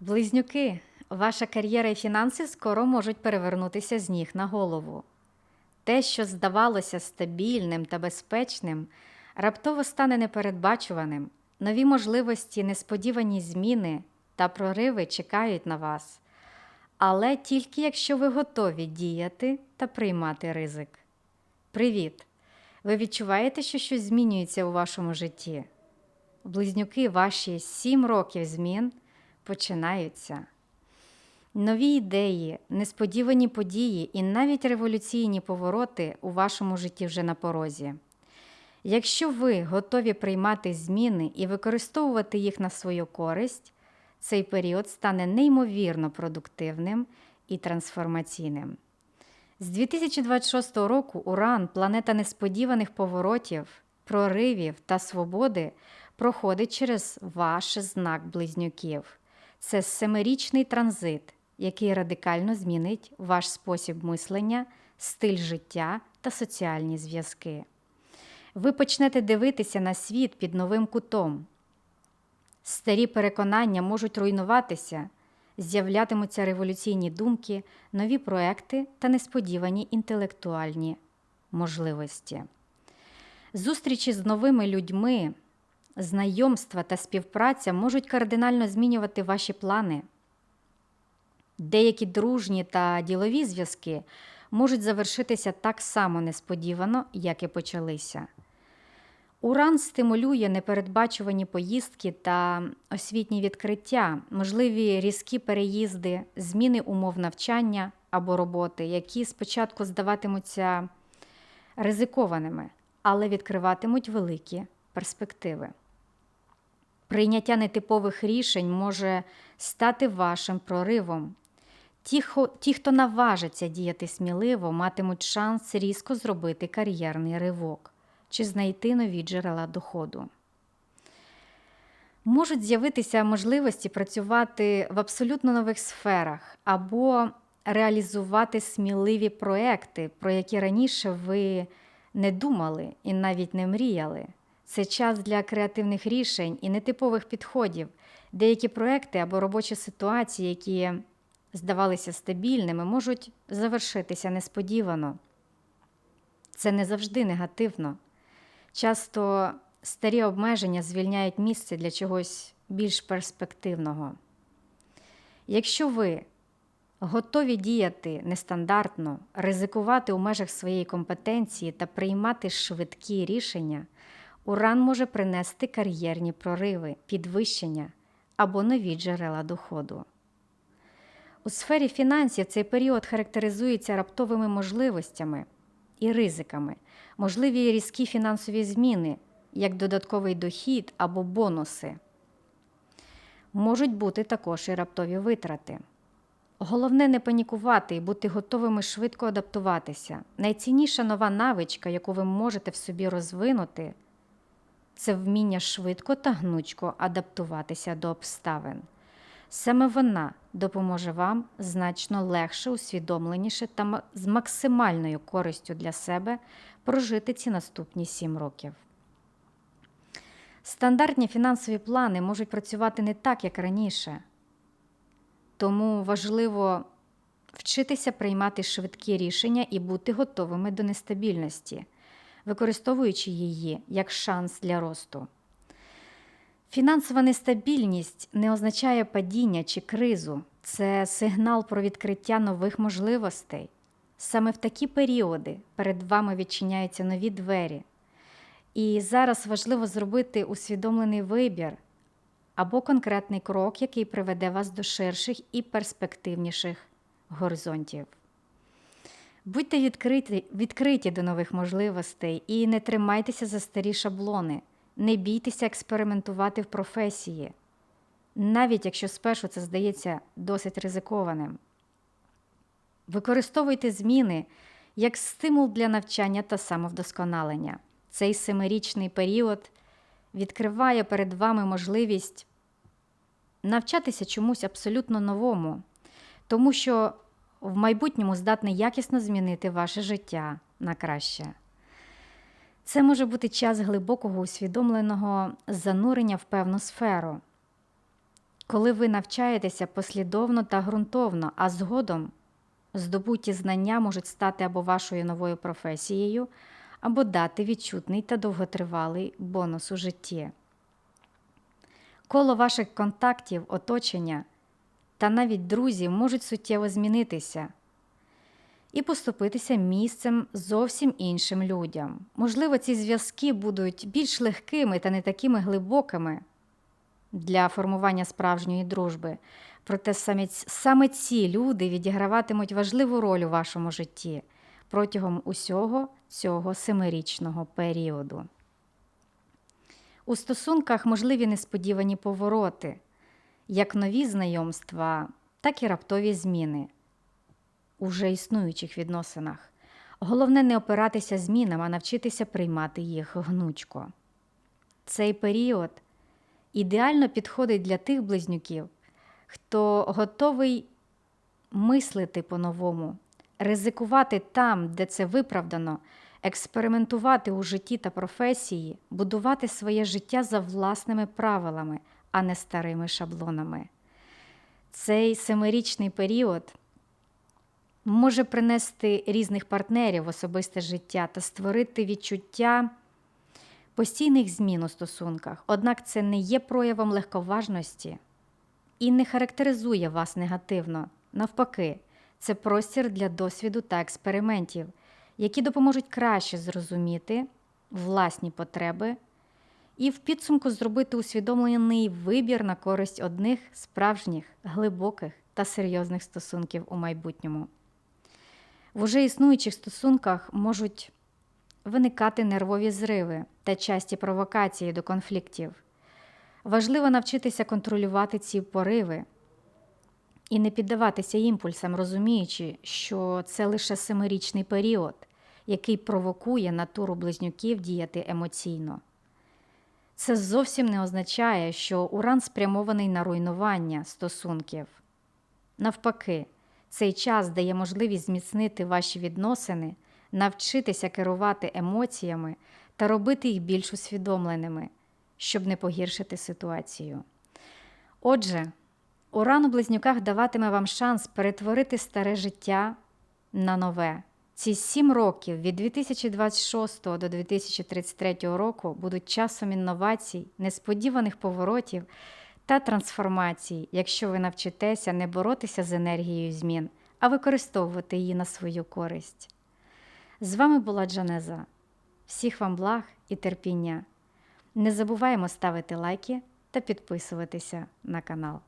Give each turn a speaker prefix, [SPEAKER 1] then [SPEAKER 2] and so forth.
[SPEAKER 1] Близнюки, ваша кар'єра і фінанси скоро можуть перевернутися з ніг на голову. Те, що здавалося стабільним та безпечним, раптово стане непередбачуваним. Нові можливості, несподівані зміни та прориви чекають на вас. Але тільки якщо ви готові діяти та приймати ризик. Привіт! Ви відчуваєте, що щось змінюється у вашому житті? Близнюки, ваші сім років змін починаються. Нові ідеї, несподівані події і навіть революційні повороти у вашому житті вже на порозі. Якщо ви готові приймати зміни і використовувати їх на свою користь, цей період стане неймовірно продуктивним і трансформаційним. З 2026 року Уран, планета несподіваних поворотів, проривів та свободи, проходить через ваш знак близнюків. Це семирічний транзит, який радикально змінить ваш спосіб мислення, стиль життя та соціальні зв'язки. Ви почнете дивитися на світ під новим кутом. Старі переконання можуть руйнуватися, з'являтимуться революційні думки, нові проекти та несподівані інтелектуальні можливості. Зустрічі з новими людьми, знайомства та співпраця можуть кардинально змінювати ваші плани. Деякі дружні та ділові зв'язки можуть завершитися так само несподівано, як і почалися. Уран стимулює непередбачувані поїздки та освітні відкриття, можливі різкі переїзди, зміни умов навчання або роботи, які спочатку здаватимуться ризикованими, але відкриватимуть великі перспективи. Прийняття нетипових рішень може стати вашим проривом. Ті, хто наважиться діяти сміливо, матимуть шанс різко зробити кар'єрний ривок чи знайти нові джерела доходу. Можуть з'явитися можливості працювати в абсолютно нових сферах або реалізувати сміливі проекти, про які раніше ви не думали і навіть не мріяли. Це час для креативних рішень і нетипових підходів. Деякі проекти або робочі ситуації, які здавалися стабільними, можуть завершитися несподівано. Це не завжди негативно. Часто старі обмеження звільняють місце для чогось більш перспективного. Якщо ви готові діяти нестандартно, ризикувати у межах своєї компетенції та приймати швидкі рішення, уран може принести кар'єрні прориви, підвищення або нові джерела доходу. У сфері фінансів цей період характеризується раптовими можливостями і ризиками, можливі різкі фінансові зміни, як додатковий дохід або бонуси. Можуть бути також і раптові витрати. Головне не панікувати і бути готовими швидко адаптуватися. Найцінніша нова навичка, яку ви можете в собі розвинути, це вміння швидко та гнучко адаптуватися до обставин. Саме вона допоможе вам значно легше, усвідомленіше та з максимальною користю для себе прожити ці наступні сім років. Стандартні фінансові плани можуть працювати не так, як раніше. Тому важливо вчитися приймати швидкі рішення і бути готовими до нестабільності, використовуючи її як шанс для росту. Фінансова нестабільність не означає падіння чи кризу, це сигнал про відкриття нових можливостей. Саме в такі періоди перед вами відчиняються нові двері. І зараз важливо зробити усвідомлений вибір або конкретний крок, який приведе вас до ширших і перспективніших горизонтів. Будьте відкриті, відкриті до нових можливостей і не тримайтеся за старі шаблони, не бійтеся експериментувати в професії, навіть якщо спершу це здається досить ризикованим. Використовуйте зміни як стимул для навчання та самовдосконалення. Цей семирічний період відкриває перед вами можливість навчатися чомусь абсолютно новому, тому що в майбутньому здатне якісно змінити ваше життя на краще. Це може бути час глибокого усвідомленого занурення в певну сферу. коли ви навчаєтеся послідовно та ґрунтовно, а згодом здобуті знання можуть стати або вашою новою професією, або дати відчутний та довготривалий бонус у житті. Коло ваших контактів, оточення та навіть друзів можуть суттєво змінитися і поступитися місцем зовсім іншим людям. Можливо, ці зв'язки будуть більш легкими та не такими глибокими для формування справжньої дружби. Проте саме ці люди відіграватимуть важливу роль у вашому житті протягом усього цього семирічного періоду. У стосунках можливі несподівані повороти, як нові знайомства, так і раптові зміни у вже існуючих відносинах. Головне не опиратися змінам, а навчитися приймати їх гнучко. Цей період ідеально підходить для тих близнюків, хто готовий мислити по-новому, ризикувати там, де це виправдано, експериментувати у житті та професії, будувати своє життя за власними правилами, а не старими шаблонами. Цей семирічний період може принести різних партнерів в особисте життя та створити відчуття постійних змін у стосунках. Однак це не є проявом легковажності і не характеризує вас негативно. Навпаки, це простір для досвіду та експериментів, які допоможуть краще зрозуміти власні потреби і в підсумку зробити усвідомлений вибір на користь одних справжніх, глибоких та серйозних стосунків у майбутньому. В уже існуючих стосунках можуть виникати нервові зриви та часті провокації до конфліктів. Важливо навчитися контролювати ці пориви і не піддаватися імпульсам, розуміючи, що це лише семирічний період, який провокує натуру близнюків діяти емоційно. Це зовсім не означає, що уран спрямований на руйнування стосунків. Навпаки, цей час дає можливість зміцнити ваші відносини, навчитися керувати емоціями та робити їх більш усвідомленими, щоб не погіршити ситуацію. Отже, уран у близнюках даватиме вам шанс перетворити старе життя на нове. Ці сім років від 2026 до 2033 року будуть часом інновацій, несподіваних поворотів та трансформацій, якщо ви навчитеся не боротися з енергією змін, а використовувати її на свою користь. З вами була Джанеза. Всіх вам благ і терпіння. Не забуваємо ставити лайки та підписуватися на канал.